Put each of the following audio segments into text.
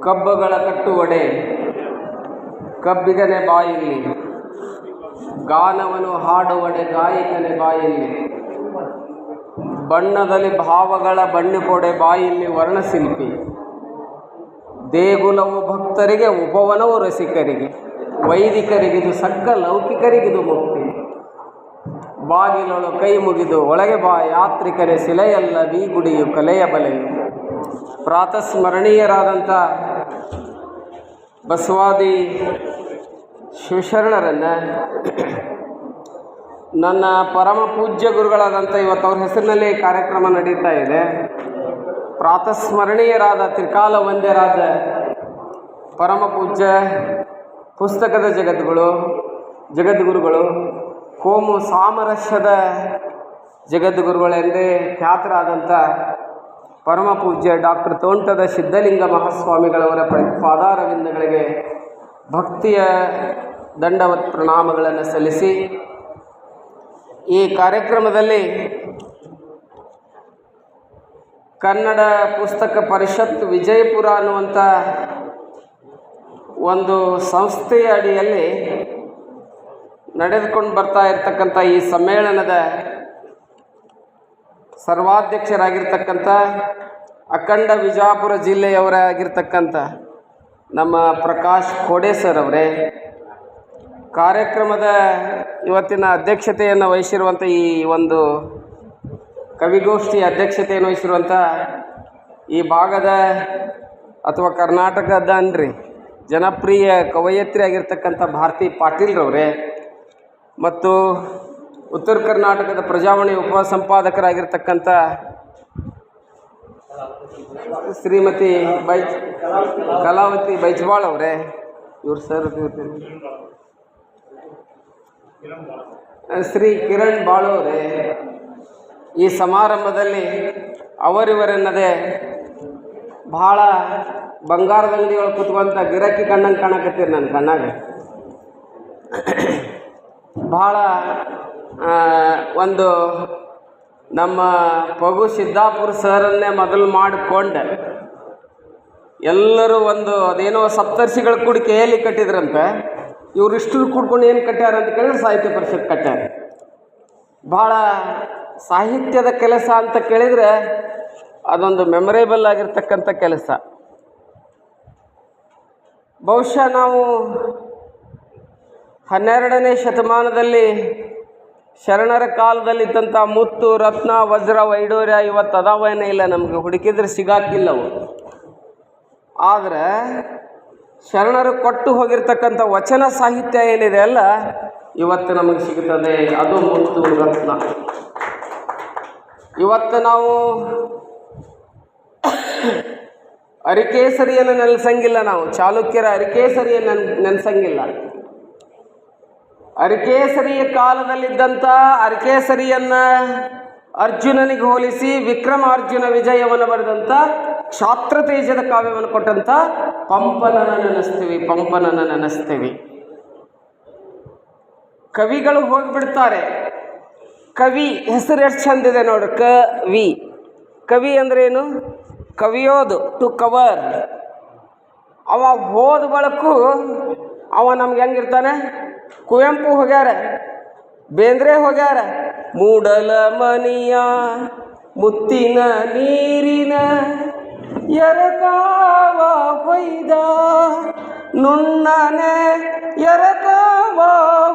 ಕಬ್ಬುಗಳ ಕಟ್ಟುವಡೆ. ಕಬ್ಬಿಗನೆ ಬಾಯಲ್ಲಿ ಗಾನವನು ಹಾಡುವಡೆ ಗಾಯಕನೆ ಬಾಯಲ್ಲಿ ಬಣ್ಣದಲ್ಲಿ ಭಾವಗಳ ಬಣ್ಣಿಕೊಡೆ ಬಾಯಲ್ಲಿ ವರ್ಣಶಿಲ್ಪಿ. ದೇಗುಲವು ಭಕ್ತರಿಗೆ, ಉಪವನವು ರಸಿಕರಿಗೆ. ವೈದಿಕರಿಗಿದು ಸಕ್ಕ ಲೌಕಿಕರಿಗಿದು ಮುಕ್ತಿ. ಬಾಗಿಲೊಳು ಕೈ ಮುಗಿದು ಒಳಗೆ ಬಾ, ಯಾತ್ರಿಕರೇ, ಶಿಲೆಯಲ್ಲ ಬೀಗುಡಿಯು ಕಲೆಯ ಬಲೆಯು. ಪ್ರಾತಸ್ಮರಣೀಯರಾದಂಥ ಬಸವಾದಿ ಶಿವಶರಣರನ್ನು ನನ್ನ ಪರಮ ಪೂಜ್ಯ ಗುರುಗಳಾದಂಥ ಇವತ್ತು ಅವ್ರ ಹೆಸರಿನಲ್ಲಿ ಕಾರ್ಯಕ್ರಮ ನಡೀತಾ ಇದೆ. ಪ್ರಾತಸ್ಮರಣೀಯರಾದ ತ್ರಿಕಾಲ ವಂದ್ಯರಾದ ಪರಮ ಪೂಜ್ಯ ಪುಸ್ತಕದ ಜಗದ್ಗುಳು ಜಗದ್ಗುರುಗಳು, ಕೋಮು ಸಾಮರಸ್ಯದ ಜಗದ್ಗುರುಗಳೆಂದೇ ಖ್ಯಾತರಾದಂಥ ಪರಮ ಪೂಜ್ಯ ಡಾಕ್ಟರ್ ತೋಂಟದ ಸಿದ್ಧಲಿಂಗ ಮಹಾಸ್ವಾಮಿಗಳವರ ಪಾದಾರವಿಂದಗಳಿಗೆ ಭಕ್ತಿಯ ದಂಡವತ್ ಪ್ರಣಾಮಗಳನ್ನು ಸಲ್ಲಿಸಿ ಈ ಕಾರ್ಯಕ್ರಮದಲ್ಲಿ ಕನ್ನಡ ಪುಸ್ತಕ ಪರಿಷತ್ ವಿಜಯಪುರ ಅನ್ನುವಂಥ ಒಂದು ಸಂಸ್ಥೆಯ ಅಡಿಯಲ್ಲಿ ನಡೆದುಕೊಂಡು ಬರ್ತಾ ಇರತಕ್ಕಂಥ ಈ ಸಮ್ಮೇಳನದ ಸರ್ವಾಧ್ಯಕ್ಷರಾಗಿರ್ತಕ್ಕಂಥ ಅಖಂಡ ವಿಜಾಪುರ ಜಿಲ್ಲೆಯವರಾಗಿರ್ತಕ್ಕಂಥ ನಮ್ಮ ಪ್ರಕಾಶ್ ಖೋಡೆ ಸರ್ ಅವರೇ, ಕಾರ್ಯಕ್ರಮದ ಇವತ್ತಿನ ಅಧ್ಯಕ್ಷತೆಯನ್ನು ವಹಿಸಿರುವಂಥ ಈ ಒಂದು ಕವಿಗೋಷ್ಠಿ ಅಧ್ಯಕ್ಷತೆಯನ್ನು ವಹಿಸಿರುವಂಥ ಈ ಭಾಗದ ಅಥವಾ ಕರ್ನಾಟಕದ ಅನ್ರಿ ಜನಪ್ರಿಯ ಕವಯತ್ರಿ ಆಗಿರ್ತಕ್ಕಂಥ ಭಾರತಿ ಪಾಟೀಲ್ರವರೇ ಮತ್ತು ಉತ್ತರ ಕರ್ನಾಟಕದ ಪ್ರಜಾವಾಣಿ ಉಪ ಸಂಪಾದಕರಾಗಿರ್ತಕ್ಕಂಥ ಶ್ರೀಮತಿ ಬೈ ಕಲಾವತಿ ಬೈಜ್ವಾಳ್ ಅವರೇ. ಇವ್ರು ಸರ್ ಶ್ರೀ ಕಿರಣ್ ಬಾಳೋರೆ ಈ ಸಮಾರಂಭದಲ್ಲಿ ಅವರಿವರೆನ್ನದೇ ಭಾಳ ಬಂಗಾರದ ಅಂಗಡಿಯೊಳಗೆ ಕುತ್ಕೊಂತ ಗಿರಾಕಿ ಕಣ್ಣಂಗೆ ಕಾಣಕತ್ತೀರಿ ನನ್ನ ಕಣ್ಣಾಗ. ಭಾಳ ಒಂದು ನಮ್ಮ ಪಗು ಸಿದ್ದಾಪುರ ಸರನ್ನೇ ಮೊದಲು ಮಾಡಿಕೊಂಡೆ. ಎಲ್ಲರೂ ಒಂದು ಅದೇನೋ ಸಪ್ತರ್ಷಿಗಳ ಕೂಡಿ ಕೈಯಲ್ಲಿ ಕಟ್ಟಿದ್ರಂತೆ. ಇವ್ರು ಇಷ್ಟು ಕೂಡ್ಕೊಂಡು ಏನು ಕಟ್ಟ್ಯಾರ ಅಂತ ಕೇಳಿದ್ರೆ ಸಾಹಿತ್ಯ ಪರಿಷತ್ ಕಟ್ಟ್ಯಾರ ಭಾಳ ಸಾಹಿತ್ಯದ ಕೆಲಸ ಅಂತ ಕೇಳಿದರೆ ಅದೊಂದು ಮೆಮೊರೇಬಲ್ ಆಗಿರ್ತಕ್ಕಂಥ ಕೆಲಸ. ಬಹುಶಃ ನಾವು ಹನ್ನೆರಡನೇ ಶತಮಾನದಲ್ಲಿ ಶರಣರ ಕಾಲದಲ್ಲಿದ್ದಂಥ ಮುತ್ತು, ರತ್ನ, ವಜ್ರ, ವೈಡೂರ್ಯ ಇವತ್ತು ಅದಾವೇನೇ ಇಲ್ಲ ನಮಗೆ. ಹುಡುಕಿದ್ರೆ ಸಿಗಾಕಿಲ್ಲವು ಆದರೆ ಶರಣರು ಕೊಟ್ಟು ಹೋಗಿರ್ತಕ್ಕಂಥ ವಚನ ಸಾಹಿತ್ಯ ಏನಿದೆ ಅಲ್ಲ, ಇವತ್ತು ನಮಗೆ ಸಿಗುತ್ತದೆ ಅದು ಮುತ್ತು, ರತ್ನ. ಇವತ್ತು ನಾವು ಅರಿಕೇಸರಿಯನ್ನು ನೆನೆಸಂಗಿಲ್ಲ ನಾವು. ಚಾಲುಕ್ಯರ ಅರಿಕೇಸರಿಯನ್ನು ನೆನ್ ನೆನೆಸಂಗಿಲ್ಲ. ಅರಿಕೇಸರಿಯ ಕಾಲದಲ್ಲಿದ್ದಂಥ ಅರಿಕೇಸರಿಯನ್ನ ಅರ್ಜುನನಿಗೆ ಹೋಲಿಸಿ ವಿಕ್ರಮಾರ್ಜುನ ವಿಜಯವನ್ನು ಬರೆದಂಥ ಕ್ಷಾತ್ರತೇಜದ ಕಾವ್ಯವನ್ನು ಕೊಟ್ಟಂಥ ಪಂಪನನ ನೆನೆಸ್ತೀವಿ ಪಂಪನನ ನೆನೆಸ್ತೀವಿ. ಕವಿಗಳು ಹೋಗಿಬಿಡ್ತಾರೆ. ಕವಿ ಹೆಸರು ಎಷ್ಟು ಚಂದಿದೆ ನೋಡು ಕ ವಿ ಕವಿ ಅಂದ್ರೇನು ಕವಿಯೋದು ಟು ಕವರ್ ಅವ ಹೋದ ಬಳಕು ಅವ ನಮ್ಗೆ ಹೆಂಗಿರ್ತಾನೆ? ಕುವೆಂಪು ಹೋಗ್ಯಾರ, ಬೇಂದ್ರೆ ಹೋಗ್ಯಾರ, ಮೂಡಲ ಮನಿಯ ಮುತ್ತಿನ ನೀರಿನ ಎರಕಾವ ಹೊಯ್ದ ನುಣ್ಣನೆ ಎರಕಾವ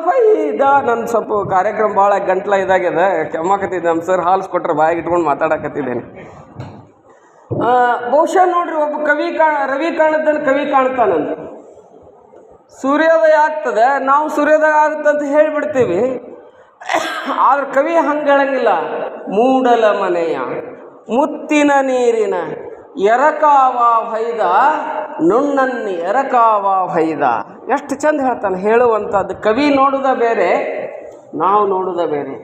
ಹೊಯ್ದ. ನನ್ನ ಸ್ವಲ್ಪ ಕಾರ್ಯಕ್ರಮ ಭಾಳ ಗಂಟ್ಲ ಇದಾಗ್ಯದ, ಕೆಮ್ಮಕತ್ತಿದ್ದೆ ನಮ್ಮ ಸರ್ ಹಾಲ್ಸ್ ಕೊಟ್ರೆ ಬಾಯಿಗೆ ಇಟ್ಕೊಂಡು ಮಾತಾಡಕತ್ತಿದ್ದೇನೆ. ಬಹುಶಃ ನೋಡ್ರಿ ಒಬ್ಬ ಕವಿ ಕಾಣ ರವಿ ಕಾಣದ್ದನ್ನು ಕವಿ ಕಾಣ್ತಾನಂತ ಸೂರ್ಯೋದಯ ಆಗ್ತದೆ, ನಾವು ಸೂರ್ಯೋದಯ ಅಂತ ಹೇಳಿಬಿಡ್ತೀವಿ. ಆದ್ರೆ ಕವಿ ಹಂಗೆ ಹೇಳಂಗಿಲ್ಲ ಮೂಡಲ ಮನೆಯ, ಮುತ್ತಿನ ನೀರಿನ, ಎರಕಾವ ಹೊಯ್ದ, ನುಣ್ಣನ್ನಿ ಎರಕಾವ ಹೊಯ್ದ. ಎಷ್ಟು ಚಂದ ಹೇಳ್ತಾನೆ, ಹೇಳುವಂಥದ್ದು. ಕವಿ ನೋಡುದ ಬೇರೆ, ನಾವು ನೋಡುದ ಬೇರೆ.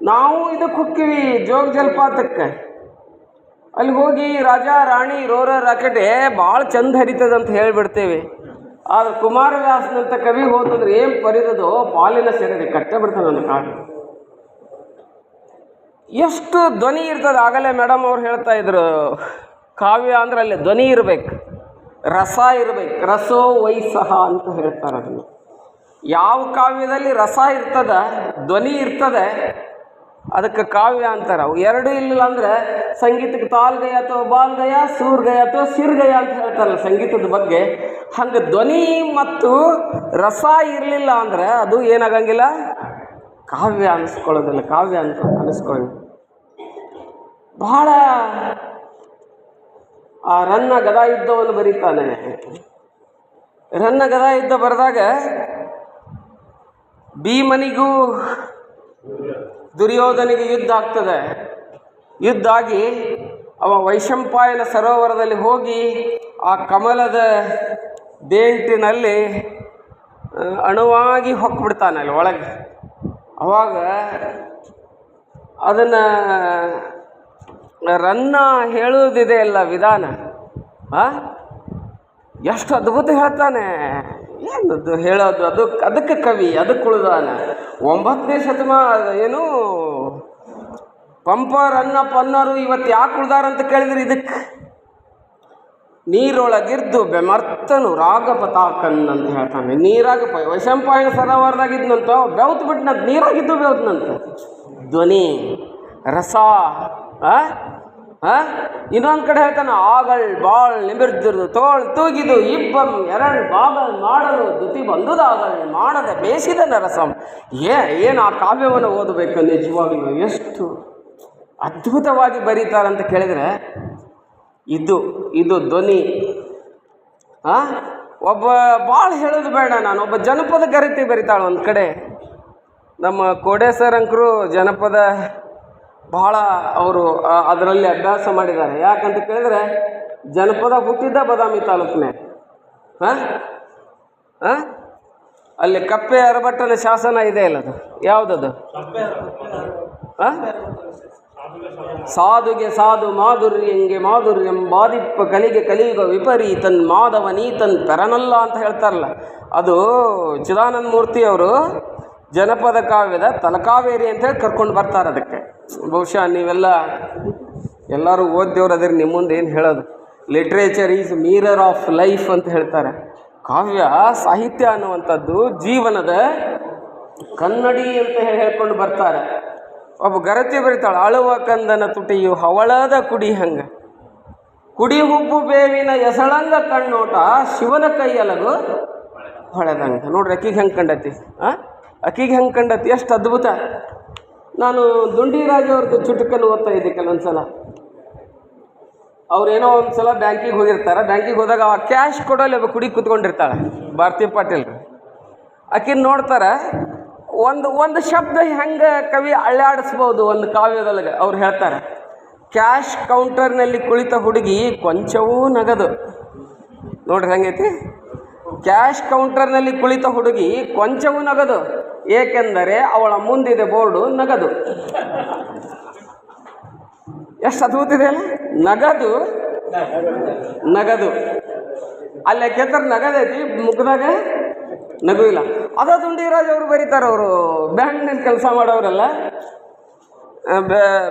ನಾವು ಇದಕ್ಕೆ ಹೊಕ್ಕಿವಿ ಜೋಗ ಜಲಪಾತಕ್ಕೆ. ಅಲ್ಲಿ ಹೋಗಿ ರಾಜ, ರಾಣಿ ರೋರ ರಾಕೆಟೆ ಭಾಳ ಚಂದ ಹರಿತದಂತ ಹೇಳಿಬಿಡ್ತೇವೆ. ಆದ್ರೆ ಕುಮಾರವ್ಯಾಸನಂತ ಕವಿ ಹೋದಂದ್ರೆ ಏನು ಪರಿದದೋ ಪಾಲಿನ ಸೇರಿದೆ, ಕಟ್ಟೆ ಬಿಡ್ತಾನೆ ನನ್ನ ಕಾಡು. ಎಷ್ಟು ಧ್ವನಿ ಇರ್ತದೆ ಆಗಲೇ ಮೇಡಮ್ ಅವ್ರು ಹೇಳ್ತಾ ಇದ್ರು. ಕಾವ್ಯ ಅಂದ್ರೆ ಅಲ್ಲಿ ಧ್ವನಿ ಇರಬೇಕು, ರಸ ಇರಬೇಕು, ರಸೋ ವೈಸಹ ಅಂತ ಹೇಳ್ತಾರೆ ಅದನ್ನು. ಯಾವ ಕಾವ್ಯದಲ್ಲಿ ರಸ ಇರ್ತದ, ಧ್ವನಿ ಇರ್ತದೆ ಅದಕ್ಕೆ ಕಾವ್ಯ ಅಂತಾರೆ ಅವು ಎರಡು ಇಲ್ಲ ಅಂದ್ರೆ ಸಂಗೀತಕ್ಕೆ ತಾಲ್ಗಯ ಅಥವಾ ಬಾಲ್ಗಯ, ಸೂರ್ಗಯ ಅಥವಾ ಸಿರ್ಗಯ ಅಂತ ಹೇಳ್ತಾರಲ್ಲ ಸಂಗೀತದ ಬಗ್ಗೆ. ಹಂಗೆ ಧ್ವನಿ ಮತ್ತು ರಸ ಇರಲಿಲ್ಲ ಅಂದ್ರೆ ಅದು ಏನಾಗಂಗಿಲ್ಲ? ಕಾವ್ಯ ಅನಿಸ್ಕೊಳ್ಳೋದಿಲ್ಲ, ಕಾವ್ಯ ಅಂತ ಅನಿಸ್ಕೊಳ್ಳಿ ಬಹಳ ಆ ರನ್ನ ಗದಾಯುದ್ಧವನ್ನು ಬರೀತಾನೆ. ರನ್ನ ಗದಾಯುದ್ಧ ಬರೆದಾಗ ಭೀಮನಿಗೂ ದುರ್ಯೋಧನಿಗೆ ಯುದ್ಧ ಆಗ್ತದೆ. ಯುದ್ಧ ಆಗಿ ಅವ ವೈಶಂಪಾಯನ ಸರೋವರದಲ್ಲಿ ಹೋಗಿ ಆ ಕಮಲದ ದೇಂಟಿನಲ್ಲಿ ಅಣುವಾಗಿ ಹೊಕ್ಬಿಡ್ತಾನೆ ಅಲ್ಲಿ ಒಳಗೆ. ಅವಾಗ ಅದನ್ನು ರನ್ನ ಹೇಳುವುದಿದೆ ಅಲ್ಲ ವಿಧಾನ? ಎಷ್ಟು ಅದ್ಭುತ ಹೇಳ್ತಾನೆ. ಏನದು ಹೇಳೋದು? ಅದು ಅದಕ್ಕೆ ಕವಿ, ಅದಕ್ಕೆ ಉಳಿದಾನ. ಒಂಬತ್ತನೇ ಶತಮಾನ ಏನು? ಪಂಪ ಅನ್ನ ಪನ್ನರು ಇವತ್ತು ಯಾಕೆ ಉಳ್ದಾರಂತ ಕೇಳಿದ್ರೆ ಇದಕ್ಕೆ? ನೀರೊಳಗಿರ್ದು ಬೆಮರ್ತನು ರಾಗ ಪತಾಕನ್ ಅಂತ ಹೇಳ್ತಾನೆ. ನೀರಾಗ ಪ ವೈಶಂಪಾಯನ ಸರೋವರದಾಗಿದ್ನಂತ, ಬೆವ್ತು ಬಿಟ್ನಂತ, ನೀರಾಗಿದ್ದು ಬೆವ್ತನಂತ. ಧ್ವನಿ, ರಸ, ಆ? ಆ? ಇನ್ನೊಂದು ಕಡೆ ಹೇಳ್ತಾನೆ ಆಗಳ್ ಬಾಳ್ ನಿಮಿರ್ದಿರು ತೋಳ್ ತೂಗಿದು, ಇಬ್ಬಂ ಎರಡು ಬಾಗಲ್ ಮಾಡಲು ದುತಿ ಬಂದುದಾಗಳ್ ಮಾಡದೆ ಬೇಸಿದ ನರಸಂ. ಏ, ಏನು ಆ ಕಾವ್ಯವನ್ನು ಓದಬೇಕು ನಿಜವಾಗ್ಲೂ? ಎಷ್ಟು ಅದ್ಭುತವಾಗಿ ಬರೀತಾರಂತ ಕೇಳಿದರೆ, ಇದು ಇದು ಧ್ವನಿ. ಆ ಒಬ್ಬ ಭಾಳ ಹೇಳೋದು ಬೇಡ ನಾನು, ಒಬ್ಬ ಜನಪದ ಗರಿತಿ ಬರಿತಾಳೆ ಒಂದು ಕಡೆ. ನಮ್ಮ ಕೋಡೆ ಸರ್ ಅಂಕರು ಜನಪದ ಬಹಳ ಅವರು ಅದರಲ್ಲಿ ಅಭ್ಯಾಸ ಮಾಡಿದ್ದಾರೆ. ಯಾಕಂತ ಕೇಳಿದ್ರೆ, ಜನಪದ ಹುಟ್ಟಿದ್ದ ಬದಾಮಿ ತಾಲೂಕಿನ. ಹಾಂ? ಹಾಂ? ಅಲ್ಲಿ ಕಪ್ಪೆ ಅರಬಟ್ಟನ ಶಾಸನ ಇದೆ ಅಲ್ಲ ಅದು? ಯಾವುದದು? ಹಾಂ? ಸಾಧುಗೆ ಸಾಧು ಮಾಧುರ್ಯಂಗೆ ಮಾಧುರ್ಯಂ ಬಾದಿಪ್ಪ ಕಲಿಗೆ ಕಲಿಯುಗ ವಿಪರೀತನ್ ಮಾಧವ ನೀತನ್ ಪೆರನಲ್ಲ ಅಂತ ಹೇಳ್ತಾರಲ್ಲ. ಅದು ಚಿದಾನಂದ ಮೂರ್ತಿ ಅವರು ಜನಪದ ಕಾವ್ಯದ ತಲಕಾವೇರಿ ಅಂತ ಹೇಳಿ ಕರ್ಕೊಂಡು ಬರ್ತಾರೆ ಅದಕ್ಕೆ. ಬಹುಶಃ ನೀವೆಲ್ಲ ಎಲ್ಲರೂ ಓದ್ದೇವ್ರು ಅದ್ರ ನಿಮ್ಮ ಮುಂದೆ ಏನು ಹೇಳೋದು? Literature is mirror of life ಅಂತ ಹೇಳ್ತಾರೆ. ಕಾವ್ಯ, ಸಾಹಿತ್ಯ ಅನ್ನುವಂಥದ್ದು ಜೀವನದ ಕನ್ನಡಿ ಅಂತ ಹೇಳಿ ಹೇಳ್ಕೊಂಡು ಬರ್ತಾರೆ. ಒಬ್ಬ ಗರತಿ ಬರಿತಾಳೆ, ಅಳುವ ಕಂದನ ತುಟಿಯು ಹವಳದ ಕುಡಿ ಹಂಗ. ಕುಡಿ ಹುಬ್ಬು ಬೇವಿನ ಎಸಳಂಗ ಕಣ್ಣೋಟ, ಶಿವನ ಕೈಯಲಗು ಹೊಳೆದಂಗ. ನೋಡ್ರಿ, ಅಕ್ಕಿಗೆ ಹೆಂಗೆ ಕಂಡತಿ? ಹಾಂ ಅಕ್ಕಿಗೆ ಹೆಂಗೆ ಕಂಡತಿ? ಎಷ್ಟು ಅದ್ಭುತ. ನಾನು ದುಂಡಿರಾಜ್ ಅವ್ರದ್ದು ಚುಟುಕನ್ನು ಓದ್ತಾ ಇದ್ದೆ ಕೆಲವೊಂದು ಸಲ ಅವ್ರೇನೋ ಒಂದು ಸಲ ಬ್ಯಾಂಕಿಗೆ ಹೋಗಿರ್ತಾರೆ. ಬ್ಯಾಂಕಿಗೆ ಹೋದಾಗ ಆ ಕ್ಯಾಶ್ ಕೊಡೋಲ್ಲಿ ಒಬ್ಬ ಕುಡಿ ಕೂತ್ಕೊಂಡಿರ್ತಾಳೆ. ಭಾರತಿ ಪಾಟೀಲ್. ಆಕಿನ ನೋಡ್ತಾರೆ, ಒಂದು ಒಂದು ಶಬ್ದ ಹೆಂಗೆ ಕವಿ ಅಳ್ಳಾಡಿಸ್ಬೋದು ಒಂದು ಕಾವ್ಯದೊಳಗೆ ಅವ್ರು ಹೇಳ್ತಾರೆ. ಕ್ಯಾಶ್ ಕೌಂಟರ್ನಲ್ಲಿ ಕುಳಿತ ಹುಡುಗಿ ಕೊಂಚವೂ ನಗದು. ನೋಡ್ರಿ ಹೆಂಗೈತಿ? ಕ್ಯಾಶ್ ಕೌಂಟರ್ನಲ್ಲಿ ಕುಳಿತ ಹುಡುಗಿ ಕೊಂಚವೂ ನಗದು. ಏಕೆಂದರೆ ಅವಳ ಮುಂದಿದೆ ಬೋರ್ಡು ನಗದು. ಎಷ್ಟು ಅದ್ಭುತ ಇದೆ ಅಲ್ಲ? ನಗದು. ನಗದು. ಅಲ್ಲಿ ಕೆತ್ತರ ನಗದೈತಿ ಮುಖದಾಗ ನಗು ಇಲ್ಲ ಅದ ದುಂಡಿರಾಜ್ ಅವರು ಬರೀತಾರೆ ಅವರು. ಬ್ಯಾಂಕ್ನಲ್ಲಿ ಕೆಲಸ ಮಾಡೋರೆಲ್ಲ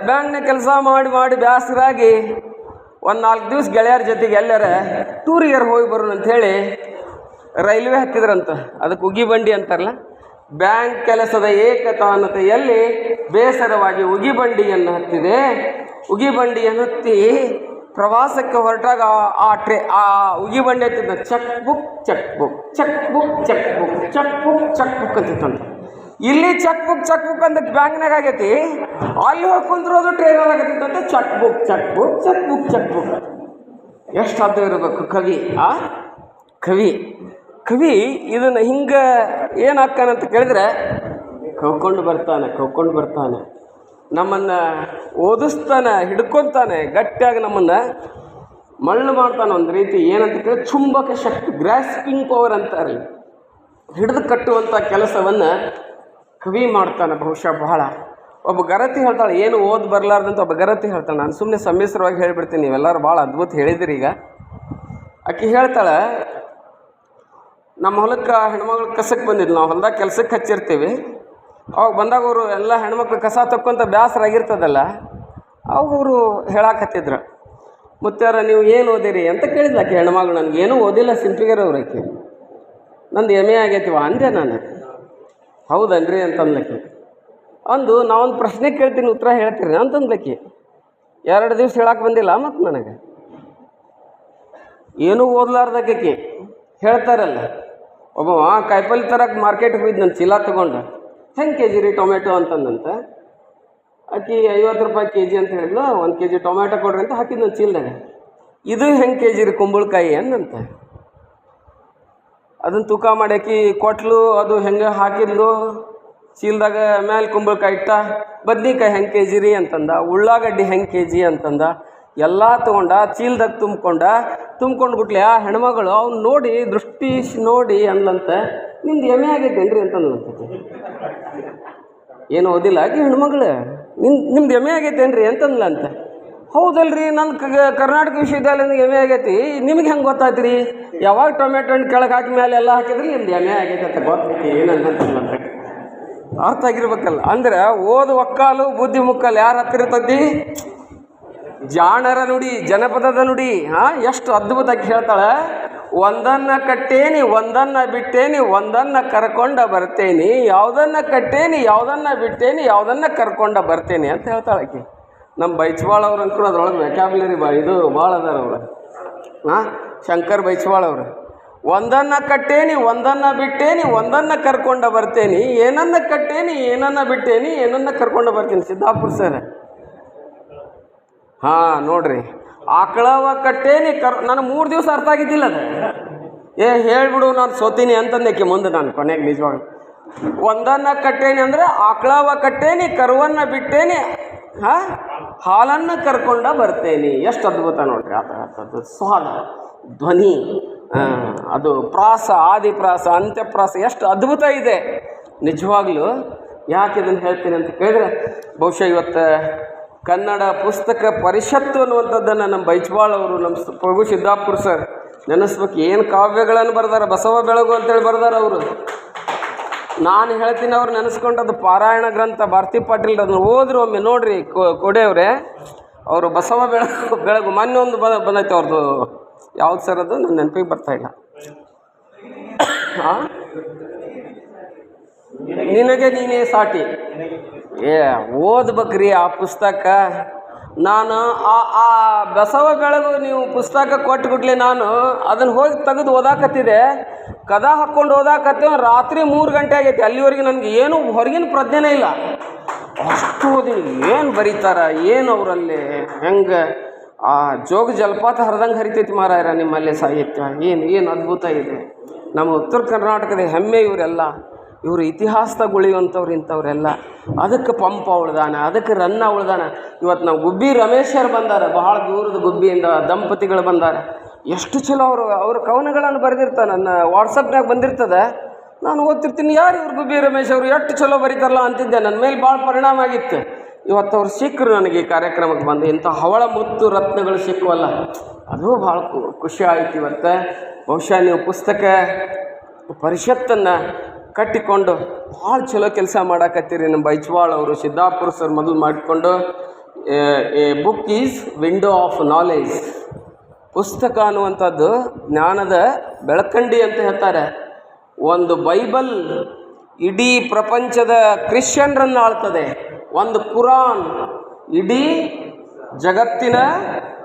ಬ್ಯಾಂಕ್ನಾಗ ಕೆಲಸ ಮಾಡಿ ಮಾಡಿ ಬ್ಯಾಸರಾಗಿ ಒಂದು ನಾಲ್ಕು ದಿವಸ ಗೆಳೆಯರ ಜೊತೆಗೆ ಎಲ್ಲರ ಟೂರಿಗೆ ಹೋಗಿ ಬರೋಣ ಅಂಥೇಳಿ ರೈಲ್ವೆ ಹತ್ತಿದ್ರಂತ. ಅದಕ್ಕೆ ಉಗಿ ಬಂಡಿ ಅಂತಾರಲ್ಲ. ಬ್ಯಾಂಕ್ ಕೆಲಸದ ಏಕತಾನತೆಯಲ್ಲಿ ಬೇಸರವಾಗಿ ಉಗಿಬಂಡಿಯನ್ನು ಹತ್ತಿದೆ. ಉಗಿಬಂಡಿಯನ್ನು ಹತ್ತಿ ಪ್ರವಾಸಕ್ಕೆ ಹೊರಟಾಗ ಆ- ಟ್ರೆ ಆ ಉಗಿಬಂಡಿ ಹತ್ತಿದ ಹತ್ತಿದ್ದ check book check book check book check book check book check book ಅಂತ ಇಲ್ಲಿ ಚೆಕ್ ಬುಕ್ ಚೆಕ್ ಬುಕ್ ಅಂತ ಬ್ಯಾಂಕ್ನಾಗ ಆಗೈತಿ. ಅಲ್ಲಿ ಹೋಗಿ ಕುಂದ್ರೋದು ಟ್ರೈನಲ್ಲಿ ಆಗತ್ತಂತ check book check book check book check book ಎಷ್ಟು ಅರ್ಥ ಇರಬೇಕು ಕವಿ, ಆ? ಕವಿ. ಕವಿ ಇದನ್ನು ಹಿಂಗೆ ಏನಾಗ್ತಾನಂತ ಕೇಳಿದ್ರೆ, ಕವ್ಕೊಂಡು ಬರ್ತಾನೆ ಕವ್ಕೊಂಡು ಬರ್ತಾನೆ. ನಮ್ಮನ್ನು ಓದಿಸ್ತಾನೆ, ಹಿಡ್ಕೊತಾನೆ, ಗಟ್ಟಿಯಾಗಿ ನಮ್ಮನ್ನು ಮಳ್ಳು ಮಾಡ್ತಾನೆ ಒಂದು ರೀತಿ. ಏನಂತ ಕೇಳಿ ಚುಂಬಕ ಶಕ್ತಿ ಗ್ರಾಸ್ಪಿಂಗ್ ಪವರ್ ಅಂತಾರೆ ಹಿಡಿದು ಕಟ್ಟುವಂಥ ಕೆಲಸವನ್ನು ಕವಿ ಮಾಡ್ತಾನೆ ಬಹುಶಃ ಬಹಳ. ಒಬ್ಬ ಗರತಿ ಹೇಳ್ತಾಳೆ, ಏನು ಓದ್ ಬರಲಾರ್ದಂತ ಒಬ್ಬ ಗರತಿ ಹೇಳ್ತಾಳೆ. ನಾನು ಸುಮ್ಮನೆ ಸಮ್ಮಿಶ್ರವಾಗಿ ಹೇಳ್ಬಿಡ್ತೀನಿ, ನೀವೆಲ್ಲರೂ ಭಾಳ ಅದ್ಭುತ ಹೇಳಿದಿರಿ ಈಗ. ಆಕೆ ಹೇಳ್ತಾಳೆ ನಮ್ಮ ಹೊಲಕ್ಕೆ ಹೆಣ್ಮಗಳು ಕಸಕ್ಕೆ ಬಂದಿದ್ದು ನಾವು ಹೊಲ್ದಾಗ ಕೆಲ್ಸಕ್ಕೆ ಹಚ್ಚಿರ್ತೀವಿ. ಅವಾಗ ಬಂದಾಗ ಅವರು ಎಲ್ಲ ಹೆಣ್ಮಕ್ಳು ಕಸ ತಕ್ಕೊಂತ ಬ್ಯಾಸರಾಗಿರ್ತದಲ್ಲ ಅವಾಗ ಅವರು ಹೇಳಾಕತ್ತಿದ್ರು. ಮುತ್ಯಾರ ನೀವು ಏನು ಓದಿರಿ ಅಂತ ಕೇಳಿದ್ಲ ಆಕೆ ಹೆಣ್ಮಗಳು ನನಗೆ. ಏನೂ ಓದಿಲ್ಲ ಸಿಂಪಿಗರ್ ಅವ್ರು ಆಕೆ. ನಂದು ಎಂ ಎ ಆಗೈತಿವ ಅಂದೆ ನಾನು. ಹೌದನ್ರಿ ಅಂತಂದ್ಲಕ್ಕಿ ಅಂದು ನಾವೊಂದು ಪ್ರಶ್ನೆ ಕೇಳ್ತೀನಿ, ಉತ್ತರ ಹೇಳ್ತೀರಿ ಅಂತಂದ್ಲಕ್ಕಿ ಎರಡು ದಿವ್ಸ ಹೇಳಕ್ಕೆ ಬಂದಿಲ್ಲ ಮತ್ತು ನನಗೆ. ಏನೂ ಓದ್ಲಾರ್ದಕ್ಕೆ ಹೇಳ್ತಾರಲ್ಲ. ಒಬ್ಬವ ಕಾಯಿಪಲ್ಲೆ ತರಕ್ಕೆ ಮಾರ್ಕೆಟ್ಗೆ ಹೋಗಿದ್ದು ನಾನು ಚೀಲ ತೊಗೊಂಡು. ಹೆಂಗೆ ಕೆ ಜಿ ರೀ ಟೊಮೆಟೊ ಅಂತಂದಂತ? ಆಕಿ ಐವತ್ತು ರೂಪಾಯಿ ಕೆ ಜಿ ಅಂತ ಹೇಳಿದ್ಲು, ಒಂದು ಕೆ ಜಿ ಟೊಮೆಟೊ ಕೊಡ್ರಿ ಅಂತ ಹಾಕಿದ್ದು ನನ್ನ ಚೀಲದಾಗ. ಇದು ಹೆಂಗೆ ಕೆ ಜಿ ರೀ ಕುಂಬಳಕಾಯಿ ಅನ್ನಂತ ಅದನ್ನು ತೂಕ ಮಾಡ್ಯಾಕಿ ಕೊಟ್ಲು, ಅದು ಹೆಂಗೆ ಹಾಕಿದ್ಲು? ಚೀಲದಾಗ ಮೇಲೆ ಕುಂಬಳಕಾಯಿ ಇಟ್ಟ, ಬದ್ನಿಕಾಯಿ ಹೆಂಗೆ ಕೆ ಜಿ ರೀ ಅಂತಂದ, ಉಳ್ಳಾಗಡ್ಡಿ ಹೆಂಗೆ ಕೆ ಜಿ ಅಂತಂದ ಎಲ್ಲ ತೊಗೊಂಡ, ಚೀಲ್ದಾಗ ತುಂಬ್ಕೊಂಡ, ತುಂಬ್ಕೊಂಡು ಬಿಟ್ಲೆ ಆ ಹೆಣ್ಮಗಳು ಅವ್ನು ನೋಡಿ ದೃಷ್ಟಿ ನೋಡಿ ಅನ್ಲಂತ. ನಿಮ್ದು ಎಮ್ಮೆ ಆಗೈತೇನ್ರಿ ಅಂತಂದ್ಲಂತ ಏನು ಓದಿಲ್ಲ ಆಕಿ ಹೆಣ್ಮಗಳು? ನಿಮ್, ನಿಮ್ದು ಎಮ್ಮೆ ಆಗೈತೇನ್ರಿ ಅಂತಂದ್ಲಂತ ಹೌದಲ್ರಿ ನನ್ನ ಕರ್ನಾಟಕ ವಿಶ್ವವಿದ್ಯಾಲಯದ ಎಮ್ಮೆ ಆಗೈತಿ. ನಿಮ್ಗೆ ಹೆಂಗೆ ಗೊತ್ತಾಯ್ತು ರೀ ಯಾವಾಗ ಟೊಮೆಟೊ ಹಣ್ಣು ಕೆಳಗೆ ಹಾಕಿ ಮೇಲೆ ಎಲ್ಲ ಹಾಕಿದ್ರಿ ನಿಮ್ದು ಎಮ್ಮೆ ಆಗೈತೆ ಅಂತ ಗೊತ್ತೈತಿ ಏನಂತಂದ್ಲಂತ ಅರ್ಥ ಆಗಿರ್ಬೇಕಲ್ಲ. ಅಂದ್ರೆ ಓದು ಒಕ್ಕಾಲು ಬುದ್ಧಿ ಮುಕ್ಕಾಲು ಯಾರು ಹತ್ತಿರ ಇರ್ತೈತಿ? ಜಾಣರ ನುಡಿ, ಜನಪದದ ನುಡಿ, ಹಾ, ಎಷ್ಟು ಅದ್ಭುತವಾಗಿ ಹೇಳ್ತಾಳೆ. ಒಂದನ್ನ ಕಟ್ಟೇನಿ, ಒಂದನ್ನ ಬಿಟ್ಟೇನಿ, ಒಂದನ್ನ ಕರ್ಕೊಂಡ ಬರ್ತೇನಿ, ಯಾವುದನ್ನ ಕಟ್ಟೇನಿ, ಯಾವುದನ್ನ ಬಿಟ್ಟೇನಿ, ಯಾವುದನ್ನ ಕರ್ಕೊಂಡ ಬರ್ತೇನಿ ಅಂತ ಹೇಳ್ತಾಳೆ ಆಕೆ. ನಮ್ಮ ಬೈಚ್ವಾಳ ಅವ್ರು ಅಂತ ಅದ್ರೊಳಗೆ ವೆಕ್ಯಾಬುಲರಿ ಬಾ, ಇದು ಭಾಳ ಅದಾರ ಅವ್ರು. ಹಾಂ, ಶಂಕರ್ ಬೈಚ್ವಾಳ ಅವರು. ಒಂದನ್ನ ಕಟ್ಟೇನಿ, ಒಂದನ್ನ ಬಿಟ್ಟೇನಿ, ಒಂದನ್ನ ಕರ್ಕೊಂಡ ಬರ್ತೇನಿ, ಏನನ್ನ ಕಟ್ಟೇನಿ, ಏನನ್ನ ಬಿಟ್ಟೇನಿ, ಏನನ್ನ ಕರ್ಕೊಂಡ ಬರ್ತೀನಿ, ಸಿದ್ದಾಪುರ ಸರ್. ಹಾಂ, ನೋಡ್ರಿ. ಆಕಳವ ಕಟ್ಟೇನಿ, ಕರ್, ನಾನು ಮೂರು ದಿವಸ ಅರ್ಥ ಆಗಿದ್ದಿಲ್ಲ ಅದು. ಏ, ಹೇಳ್ಬಿಡು, ನಾನು ಸೋತೀನಿ ಅಂತಂದಕ್ಕೆ ಮುಂದೆ ನಾನು ಕೊನೆಗೆ ನಿಜವಾಗ ಒಂದನ್ನ ಕಟ್ಟೇನಿ ಅಂದರೆ ಆಕಳವ ಕಟ್ಟೇನಿ, ಕರುವನ್ನ ಬಿಟ್ಟೇನಿ, ಹಾಂ? ಹಾಲನ್ನು ಕರ್ಕೊಂಡ ಬರ್ತೇನಿ. ಎಷ್ಟು ಅದ್ಭುತ ನೋಡ್ರಿ, ಆ ಸ್ವಾದ, ಧ್ವನಿ ಅದು ಪ್ರಾಸ ಆದಿಪ್ರಾಸ ಅಂತ್ಯಪ್ರಾಸ ಎಷ್ಟು ಅದ್ಭುತ ಇದೆ. ನಿಜವಾಗ್ಲೂ ಯಾಕೆ ಇದನ್ನು ಹೇಳ್ತೀನಿ ಅಂತ ಕೇಳಿದ್ರೆ, ಬಹುಶಃ ಇವತ್ತು ಕನ್ನಡ ಪುಸ್ತಕ ಪರಿಷತ್ತು ಅನ್ನುವಂಥದ್ದನ್ನು ನಮ್ಮ ಬೈಜ್ಬಾಳ್ ಅವರು ನಮ್ಮ ಪ್ರಭು ಸಿದ್ದಾಪುರ ಸರ್ ನೆನೆಸ್ಬೇಕು. ಏನು ಕಾವ್ಯಗಳನ್ನು ಬರ್ದಾರ, ಬಸವ ಬೆಳಗು ಅಂತೇಳಿ ಬರ್ದಾರ ಅವರು. ನಾನು ಹೇಳ್ತೀನಿ ಅವ್ರು ನೆನೆಸ್ಕೊಂಡದ್ದು ಪಾರಾಯಣ ಗ್ರಂಥ, ಭಾರತಿ ಪಾಟೀಲ್ ಅದನ್ನು ಓದ್ರು ಒಮ್ಮೆ ನೋಡ್ರಿ ಕೊಡೆಯವ್ರೆ. ಅವರು ಬಸವ ಬೆಳಗು ಬೆಳಗು ಮೊನ್ನೆ ಒಂದು ಬಂದ ಬಂದೈತೆ ಅವ್ರದ್ದು ಯಾವ್ದು ಸರ್ ಅದು? ನನ್ನ ನೆನಪಿಗೆ ಇಲ್ಲ. ನಿನಗೆ ನೀನೇ ಸಾಟಿ. ಏ, ಓದ್ಬೇಕ್ರಿ ಆ ಪುಸ್ತಕ. ನಾನು ಆ ಆ ಬಸವ ಬೆಳಗು ನೀವು ಪುಸ್ತಕ ಕೊಟ್ಬಿಟ್ಲೆ ನಾನು ಅದನ್ನು ಹೋಗಿ ತೆಗೆದು ಓದಾಕತ್ತಿದೆ. ಕದ ಹಾಕ್ಕೊಂಡು ಓದಾಕತ್ತೆ ರಾತ್ರಿ ಮೂರು ಗಂಟೆ ಆಗೈತಿ. ಅಲ್ಲಿವರೆಗೆ ನನಗೆ ಏನು ಹೊರಗಿನ ಪ್ರಜ್ಞೆನೇ ಇಲ್ಲ. ಅಷ್ಟು ಓದಿನಿ. ಏನು ಬರೀತಾರ? ಏನು ಅವರಲ್ಲಿ? ಹೆಂಗೆ? ಆ ಜೋಗ ಜಲಪಾತ ಹರಿದಂಗೆ ಹರಿತೈತಿ ಮಾರಾಯರ ನಿಮ್ಮಲ್ಲಿ ಸಾಹಿತ್ಯ. ಏನು ಏನು ಅದ್ಭುತ ಇದೆ. ನಮ್ಮ ಉತ್ತರ ಕರ್ನಾಟಕದ ಹೆಮ್ಮೆ ಇವರೆಲ್ಲ. ಇವರು ಇತಿಹಾಸದಾಗ ಉಳಿಯುವಂಥವ್ರು ಇಂಥವ್ರೆಲ್ಲ. ಅದಕ್ಕೆ ಪಂಪ ಉಳ್ದಾನ, ಅದಕ್ಕೆ ರನ್ನ ಉಳ್ದಾನ. ಇವತ್ತು ನಾವು ಗುಬ್ಬಿ ರಮೇಶರ್ ಬಂದಾರ, ಬಹಳ ದೂರದ ಗುಬ್ಬಿಯಿಂದ ದಂಪತಿಗಳು ಬಂದಾರ. ಎಷ್ಟು ಚಲೋ ಅವರು, ಅವ್ರ ಕವನಗಳನ್ನು ಬರೆದಿರ್ತಾರೆ ನನ್ನ ವಾಟ್ಸಪ್ನಾಗ ಬಂದಿರ್ತದೆ. ನಾನು ಓದ್ತಿರ್ತೀನಿ, ಯಾರು ಇವ್ರು ಗುಬ್ಬಿ ರಮೇಶ್ ಅವರು, ಎಷ್ಟು ಚಲೋ ಬರೀತಾರಲ್ಲ ಅಂತಿದ್ದೆ ನನ್ನ ಮೇಲೆ ಭಾಳ ಪರಿಣಾಮ ಆಗಿತ್ತು. ಇವತ್ತು ಅವ್ರು ಸಿಕ್ಕರು ನನಗೆ ಈ ಕಾರ್ಯಕ್ರಮಕ್ಕೆ ಬಂದು, ಇಂಥ ಹವಳ ಮುತ್ತು ರತ್ನಗಳು ಸಿಕ್ಕುವಲ್ಲ ಅದು ಭಾಳ ಖುಷಿ ಆಯಿತು ಇವತ್ತು. ಬಹುಶಃ ನೀವು ಪುಸ್ತಕ, ಪರಿಷತ್ತನ್ನು ಕಟ್ಟಿಕೊಂಡು ಭಾಳ ಚಲೋ ಕೆಲಸ ಮಾಡಾಕತ್ತೀರಿ ನಮ್ಮ ಬೈಜ್ವಾಳ್ ಅವರು, ಸಿದ್ದಾಪುರ ಸರ್ ಮೊದಲು ಮಾಡಿಕೊಂಡು a book is window of knowledge ಪುಸ್ತಕ ಅನ್ನುವಂಥದ್ದು ಜ್ಞಾನದ ಬೆಳಕಂಡಿ ಅಂತ ಹೇಳ್ತಾರೆ. ಒಂದು ಬೈಬಲ್ ಇಡೀ ಪ್ರಪಂಚದ ಕ್ರಿಶ್ಚಿಯನ್ರನ್ನು ಆಳ್ತದೆ ಒಂದು ಕುರಾನ್ ಇಡೀ ಜಗತ್ತಿನ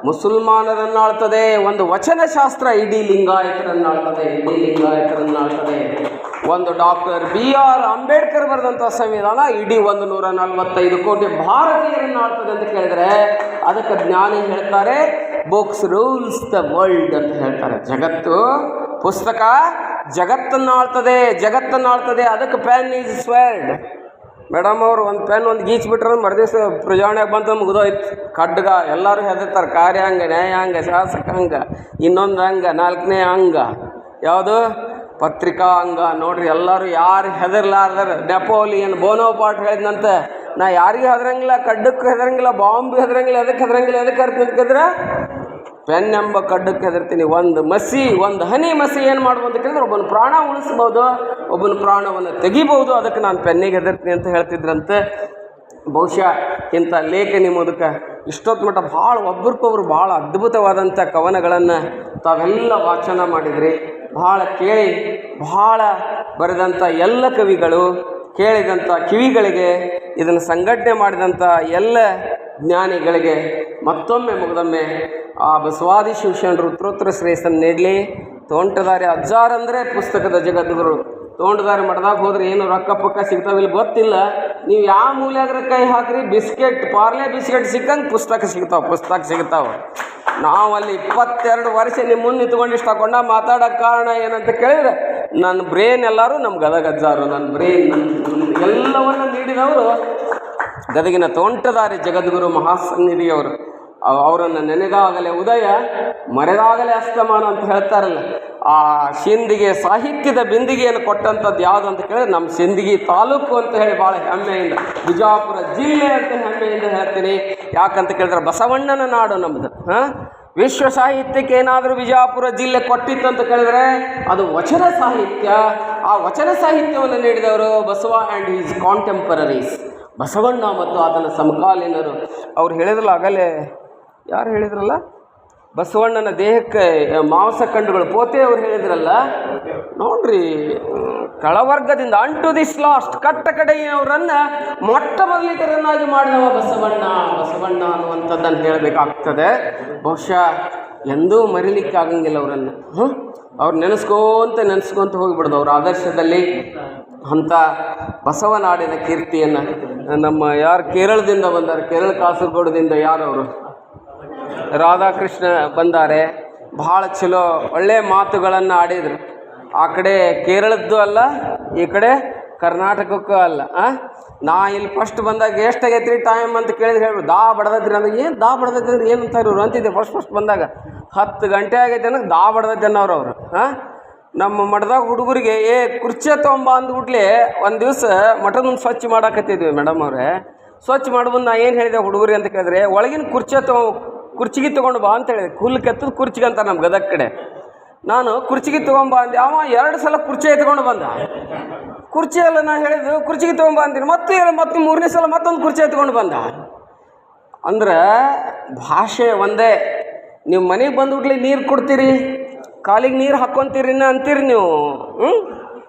ಮುಸಲ್ಮಾನರನ್ನಾಳ್ತದೆ, ಒಂದು ವಚನಶಾಸ್ತ್ರ ಇಡೀ ಲಿಂಗಾಯತರನ್ನಾಳ್ತದೆ ಇಡೀ ಲಿಂಗಾಯತರನ್ನಾಳ್ತದೆ. ಒಂದು ಡಾಕ್ಟರ್ ಬಿ ಆರ್ ಅಂಬೇಡ್ಕರ್ ಬರೆದಂಥ ಸಂವಿಧಾನ ಇಡೀ ಒಂದು ನೂರ ನಲವತ್ತೈದು ಕೋಟಿ ಭಾರತೀಯರನ್ನು ಆಳ್ತದೆ ಅಂತ ಕೇಳಿದರೆ, ಅದಕ್ಕೆ ಜ್ಞಾನಿ ಹೇಳ್ತಾರೆ? ಬುಕ್ಸ್ ರೂಲ್ಸ್ ದ ವರ್ಲ್ಡ್ ಅಂತ ಹೇಳ್ತಾರೆ. ಜಗತ್ತು ಪುಸ್ತಕ ಜಗತ್ತನ್ನಾಳ್ತದೆ ಜಗತ್ತನ್ನಾಳ್ತದೆ, ಅದಕ್ಕೆ ಪ್ಯಾನ್ ಈಸ್ ಸ್ವೇರ್ಡ್ ಮೇಡಮ್ ಅವರು ಒಂದು ಪೆನ್ ಒಂದು ಗೀಚ್ ಬಿಟ್ರೆ ಮರುದಿವ್ಸ ಪ್ರಜಾವಣೆಗೆ ಬಂತು, ಮುಗಿದೋಯ್ತು. ಖಡ್ಗ ಎಲ್ಲರೂ ಹೆದರ್ತಾರೆ ಕಾರ್ಯಾಂಗ ನ್ಯಾಯಾಂಗ ಶಾಸಕಾಂಗ ಇನ್ನೊಂದು ಅಂಗ ನಾಲ್ಕನೇ ಅಂಗ ಯಾವುದು? ಪತ್ರಿಕಾ ಅಂಗ ನೋಡ್ರಿ, ಎಲ್ಲರೂ ಯಾರು ಹೆದರ್ಲಾರ್ದಾರ, ನೆಪೋಲಿಯನ್, ಬೋನೋ ಪಾಟ್ ಹೇಳಿದ್ನಂತೆ. ನಾ ಯಾರಿಗೂ ಹೆದರಂಗಿಲ್ಲ ಕಡ್ಡಕ್ಕೆ ಹೆದರಂಗಿಲ್ಲ, ಬಾಂಬ್ ಹೆದರಂಗಿಲ್ಲ ಎದಕ್ಕೆ ಹೆದರಂಗಿಲ್ಲ ಎದಕ್ಕೆ ಹರ್ತಿದ್ರೆ ಪೆನ್ ಎಂಬ ಕಡ್ಡಕ್ಕೆ ಹೆದರ್ತೀನಿ. ಒಂದು ಮಸಿ, ಒಂದು ಹನಿ ಮಸಿ ಏನು ಮಾಡ್ಬೋದು ಕೇಳಿದ್ರೆ ಒಬ್ಬನ ಪ್ರಾಣ ಉಳಿಸ್ಬೋದು, ಒಬ್ಬನ ಪ್ರಾಣವನ್ನು ತೆಗಿಬೋದು. ಅದಕ್ಕೆ ನಾನು ಪೆನ್ನಿಗೆ ಹೆದರ್ತೀನಿ ಅಂತ ಹೇಳ್ತಿದ್ರಂತೆ. ಬಹುಶಃ ಇಂಥ ಲೇಖನಿ ಮೂಲಕ ಇಷ್ಟೊತ್ತು ಮಟ್ಟ ಭಾಳ ಒಬ್ರಿಗೊಬ್ರು ಭಾಳ ಅದ್ಭುತವಾದಂಥ ಕವನಗಳನ್ನು ತಾವೆಲ್ಲ ವಾಚನ ಮಾಡಿದ್ರಿ. ಭಾಳ ಕೇಳಿ, ಭಾಳ ಬರೆದಂಥ ಎಲ್ಲ ಕವಿಗಳು ಕೇಳಿದಂಥ ಕಿವಿಗಳಿಗೆ ಇದನ್ನು ಸಂಘಟನೆ ಮಾಡಿದಂಥ ಎಲ್ಲ ಜ್ಞಾನಿಗಳಿಗೆ ಮತ್ತೊಮ್ಮೆ ಮುಗದೊಮ್ಮೆ ಆ ಬಸವಾದಿ ಶಿವಶರಣರು ಉತ್ತರೋತ್ತರ ಶ್ರೇಯಸ್ಸನ್ನು ನೀಡಲಿ. ತೋಂಟದಾರಿ ಅಜ್ಜಾರಂದರೆ ಪುಸ್ತಕದ ಜಗದ್ಗುರು. ತೋಂಟದಾರಿ ಮಠದಾಗ ಹೋದ್ರೆ ಏನು ರೊಕ್ಕ ಪಕ್ಕ ಸಿಗ್ತಾವಿಲ್ಲ ಗೊತ್ತಿಲ್ಲ. ನೀವು ಯಾವ ಮೂಲ್ಯಾಗ್ರ ಕೈ ಹಾಕ್ರಿ, ಬಿಸ್ಕೆಟ್, ಪಾರ್ಲೆ ಬಿಸ್ಕೆಟ್ ಸಿಕ್ಕಂಗೆ ಪುಸ್ತಕ ಸಿಗ್ತಾವೆ ಪುಸ್ತಕ ಸಿಗ್ತಾವೆ. ಅಲ್ಲಿ ಇಪ್ಪತ್ತೆರಡು ವರ್ಷ ನಿಮ್ಮ ಮುಂದೆ ನಿಂತ್ಕೊಂಡು ಇಷ್ಟ ಹಾಕೊಂಡ ಕಾರಣ ಏನಂತ ಕೇಳಿದ್ರೆ ನನ್ನ ಬ್ರೇನ್ ಎಲ್ಲರೂ ನಮ್ಮ ಗದಗ ಅಜ್ಜಾರು ನನ್ನ ಬ್ರೇನ್ ನನ್ನ ಎಲ್ಲವನ್ನು ನೀಡಿದವರು ಗದಗಿನ ತೋಂಟದಾರಿ ಜಗದ್ಗುರು ಮಹಾಸನ್ನಿಧಿಯವರು ಅವರನ್ನು ನೆನೆದಾಗಲೇ ಉದಯ, ಮರೆದಾಗಲೇ ಅಸ್ತಮಾನ ಅಂತ ಹೇಳ್ತಾರಲ್ಲ. ಆ ಸಿಂದಿಗೆ ಸಾಹಿತ್ಯದ ಬಿಂದಿಗೆಯನ್ನು ಕೊಟ್ಟಂಥದ್ದು ಯಾವುದು ಅಂತ ಕೇಳಿದ್ರೆ ನಮ್ಮ ಸಿಂದಗಿ ತಾಲೂಕು ಅಂತ ಹೇಳಿ ಭಾಳ ಹೆಮ್ಮೆಯಿಂದ, ಬಿಜಾಪುರ ಜಿಲ್ಲೆ ಅಂತ ಹೆಮ್ಮೆಯಿಂದ ಹೇಳ್ತೀನಿ. ಯಾಕಂತ ಕೇಳಿದ್ರೆ ಬಸವಣ್ಣನ ನಾಡು ನಮ್ಮದು ಹಾಂ? ವಿಶ್ವ ಸಾಹಿತ್ಯಕ್ಕೆ ಏನಾದರೂ ವಿಜಯಪುರ ಜಿಲ್ಲೆ ಕೊಟ್ಟಿತ್ತು ಅಂತ ಕೇಳಿದ್ರೆ ಅದು ವಚನ ಸಾಹಿತ್ಯ. ಆ ವಚನ ಸಾಹಿತ್ಯವನ್ನು ನೀಡಿದವರು Basava and his contemporaries Basavanna ಮತ್ತು ಆತನ ಸಮಕಾಲೀನರು. ಅವ್ರು ಹೇಳಿದ್ರಲ್ಲ ಆಗಲೇ, ಯಾರು ಹೇಳಿದ್ರಲ್ಲ? ಬಸವಣ್ಣನ ದೇಹಕ್ಕೆ ಮಾಂಸ ಕಂಡುಗಳು. ಪೋತೆ ಅವ್ರು ಹೇಳಿದ್ರಲ್ಲ? ನೋಡ್ರಿ ಕಳವರ್ಗದಿಂದ ಅಂಟು ದಿಸ್ ಲಾಸ್ಟ್. ಕಟ್ಟ ಕಡೆಯವರನ್ನು ಮೊಟ್ಟ ಮೊದಲಿಗರನ್ನಾಗಿ ಮಾಡಿದವ ಬಸವಣ್ಣ. ಬಸವಣ್ಣ ಅನ್ನುವಂಥದ್ದನ್ನು ಹೇಳಬೇಕಾಗ್ತದೆ. ಬಹುಶಃ ಎಂದೂ ಮರಿಲಿಕ್ಕೆ ಆಗಂಗಿಲ್ಲ ಅವರನ್ನು. ಹ್ಞೂ ಅವ್ರು ನೆನೆಸ್ಕೋಂತ ನೆನೆಸ್ಕೊಂತ ಹೋಗಿಬಿಡ್ದು ಅವ್ರ ಆದರ್ಶದಲ್ಲಿ ಅಂಥ ಬಸವನಾಡಿನ ಕೀರ್ತಿಯನ್ನು ನಮ್ಮ ಯಾರು ಕೇರಳದಿಂದ ಬಂದಾರೆ? ಕೇರಳ ಕಾಸರಗೋಡದಿಂದ ಯಾರವರು? ರಾಧಾಕೃಷ್ಣ ಬಂದಾರೆ. ಭಾಳ ಚಲೋ ಒಳ್ಳೆಯ ಮಾತುಗಳನ್ನು ಆಡಿದರು. ಆ ಕಡೆ ಕೇರಳದ್ದು ಅಲ್ಲ, ಈ ಕಡೆ ಕರ್ನಾಟಕಕ್ಕೂ ಅಲ್ಲ? ನಾ ಇಲ್ಲಿ ಫಸ್ಟ್ ಬಂದಾಗ ಎಷ್ಟು ಆಗೈತ್ರಿ ಟೈಮ್ ಅಂತ ಕೇಳಿದ್ರೆ ಹೇಳ್ಬೋದು ದಾ ಬಡ್ದೈತ್ರಿ ಅಂದ್ರೆ ಏನು ದಾ ಬಡದತ್ತಿ ಅಂದ್ರೆ ಏನು ಅಂತಾರೆ ಇವ್ರು ಅಂತಿದ್ದೆ ಫಸ್ಟ್ ಫಸ್ಟ್ ಬಂದಾಗ. ಹತ್ತು ಗಂಟೆ ಆಗೈತೆ ಅನ್ನೋದು ದಾ ಬಡ್ದೈತೆ ಅನ್ನೋರು ಅವರು ಹಾಂ ನಮ್ಮ ಮಠದಾಗ ಹುಡುಗರಿಗೆ, ಏ, ಕುರ್ಚಿ ತೊಗೊಂಬ ಅಂದ್ಬಿಟ್ಲೆ ಒಂದು ದಿವಸ ಮಠದ ಸ್ವಚ್ಛ ಮಾಡಾಕತ್ತಿದ್ವಿ ಮೇಡಮ್ ಅವರೇ. ಸ್ವಚ್ಛ ಮಾಡ್ಬಂದು ನಾ ಏನು ಹೇಳಿದೆ ಹುಡುಗರಿಗೆ ಅಂತ ಕೇಳಿದ್ರೆ, ಒಳಗಿನ ಕುರ್ಚೆ ತೊಗೊ, ಕುರ್ಚಿಗೆ ತೊಗೊಂಡು ಬಾ ಅಂತ ಹೇಳಿದೆ. ಹುಲ್ಲು ಕೆತ್ತದ ಕುರ್ಚಿಗೆ ಅಂತ ನಮ್ಮ ಗದಗ ಕಡೆ. ನಾನು, ಕುರ್ಚಿಗೆ ತೊಗೊಂಬ ಅಂದೆ. ಅವ ಎರಡು ಸಲ ಕುರ್ಚಿ ಎತ್ಕೊಂಡು ಬಂದ. ಕುರ್ಚಿ ಎಲ್ಲ ನಾ ಹೇಳಿದ್ದು, ಕುರ್ಚಿಗೆ ತೊಗೊಂಬ ಅಂತೀನಿ ಮತ್ತೆ ಮತ್ತೆ ಮೂರನೇ ಸಲ ಮತ್ತೊಂದು ಕುರ್ಚಿ ಎತ್ಕೊಂಡು ಬಂದ. ಅಂದ್ರೆ ಭಾಷೆ ಒಂದೇ. ನೀವು ಮನೆಗೆ ಬಂದ್ಬಿಟ್ಲಿ ನೀರು ಕೊಡ್ತೀರಿ? ಕಾಲಿಗೆ ನೀರು ಹಾಕ್ಕೊಂತೀರಿನ ಅಂತೀರಿ ನೀವು? ಹ್ಞೂ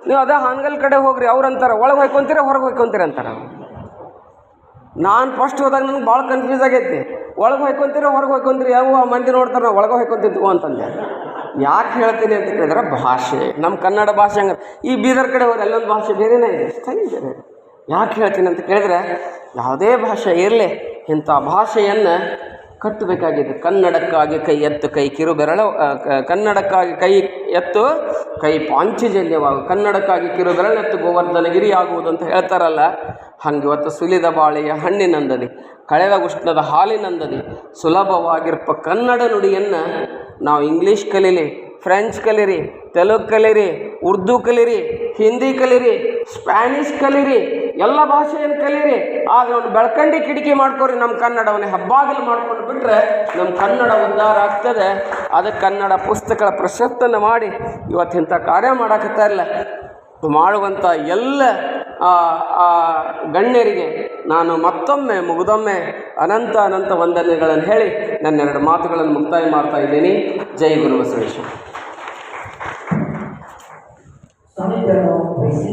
ನೀವು ಅದೇ ಹಾನಗಲ್ ಕಡೆ ಹೋಗ್ರಿ, ಅವ್ರು ಅಂತಾರೆ. ಒಳಗೆ ಹೋಯ್ಕೊಂತೀರ, ಹೊರಗೆ ಹೋಯ್ಕೊಂತೀರಿ ಅಂತಾರೆ. ನಾನು ಫಸ್ಟ್ ಹೋದಾಗ ನನಗೆ ಭಾಳ ಕನ್ಫ್ಯೂಸ್ ಆಗೈತಿ. ಒಳಗೆ ಹೋಯ್ಕೊಂತೀರ, ಹೊರಗೆ ಹೋಯ್ಕೊಂತೀರಿ. ಯಾವ ಮಂದಿ ನೋಡ್ತಾರೆ ಒಳಗೆ ಹೋಯ್ಕೊಂತಿದ್ವು ಅಂತಂದೆ. ಯಾಕೆ ಹೇಳ್ತೀನಿ ಅಂತ ಕೇಳಿದ್ರೆ ಭಾಷೆ. ನಮ್ಮ ಕನ್ನಡ ಭಾಷೆ ಹಂಗೆ ಈ ಬೀದರ್ ಕಡೆ ಹೋದ್ರೆ ಎಲ್ಲೊಂದು ಭಾಷೆ ಬೇರೆನೇ ಇದೆ. ಬೇರೆ. ಯಾಕೆ ಹೇಳ್ತೀನಿ ಅಂತ ಕೇಳಿದ್ರೆ, ಯಾವುದೇ ಭಾಷೆ ಇರಲಿ, ಇಂಥ ಭಾಷೆಯನ್ನು ಕಟ್ಟಬೇಕಾಗಿದೆ. ಕನ್ನಡಕ್ಕಾಗಿ ಕೈ ಎತ್ತು, ಕೈ ಕಿರು ಬೆರಳ ಕನ್ನಡಕ್ಕಾಗಿ ಕೈ ಎತ್ತು, ಕೈ ಪಾಂಚಜನ್ಯವಾಗ, ಕನ್ನಡಕ್ಕಾಗಿ ಕಿರು ಬೆರಳೆತ್ತು ಗೋವರ್ಧನಗಿರಿ ಆಗುವುದು ಅಂತ ಹೇಳ್ತಾರಲ್ಲ. ಹಂಗೆ ಇವತ್ತು ಸುಲಿದ ಬಾಳೆಯ ಹಣ್ಣಿನಂದದಿ ಕಳೆದ ಉಷ್ಣದ ಹಾಲಿನಂದದಿ ಸುಲಭವಾಗಿರ್ಪ ಕನ್ನಡ ನುಡಿಯನ್ನು ನಾವು ಇಂಗ್ಲೀಷ್ ಕಲೀಲಿ ಫ್ರೆಂಚ್ ಕಲೀರಿ, ತೆಲುಗು ಕಲೀರಿ, ಉರ್ದು ಕಲೀರಿ, ಹಿಂದಿ ಕಲೀರಿ, ಸ್ಪ್ಯಾನಿಷ್ ಕಲೀರಿ ಎಲ್ಲ ಭಾಷೆಯನ್ನು ಕಲೀರಿ. ಆಗ ಒಂದು ಬೆಳ್ಕಂಡಿ ಕಿಟಕಿ ಮಾಡ್ಕೊರಿ ನಮ್ಮ ಕನ್ನಡವನ್ನು. ಹಬ್ಬಾಗಲು ಮಾಡ್ಕೊಂಡು ಬಿಟ್ಟರೆ ನಮ್ಮ ಕನ್ನಡ ಉದ್ಧಾರ ಆಗ್ತದೆ. ಅದಕ್ಕೆ ಕನ್ನಡ ಪುಸ್ತಕಗಳ ಪ್ರಶಸ್ತನ್ನು ಮಾಡಿ ಇವತ್ತಿಂಥ ಕಾರ್ಯ ಮಾಡಾಕತ್ತಾ ಇಲ್ಲ ಮಾಡುವಂಥ ಎಲ್ಲ ಗಣ್ಯರಿಗೆ ನಾನು ಮತ್ತೊಮ್ಮೆ, ಮುಗಿದೊಮ್ಮೆ ಅನಂತ ಅನಂತ ವಂದನೆಗಳನ್ನು ಹೇಳಿ ನನ್ನ ಎರಡು ಮಾತುಗಳನ್ನು ಮುಕ್ತಾಯ ಮಾಡ್ತಾ ಇದ್ದೀನಿ. ಜೈ ಗುರು ಬಸವೇಶ್ವರ. ಸಾಹಿತ್ಯವನ್ನು ಬಯಸಿ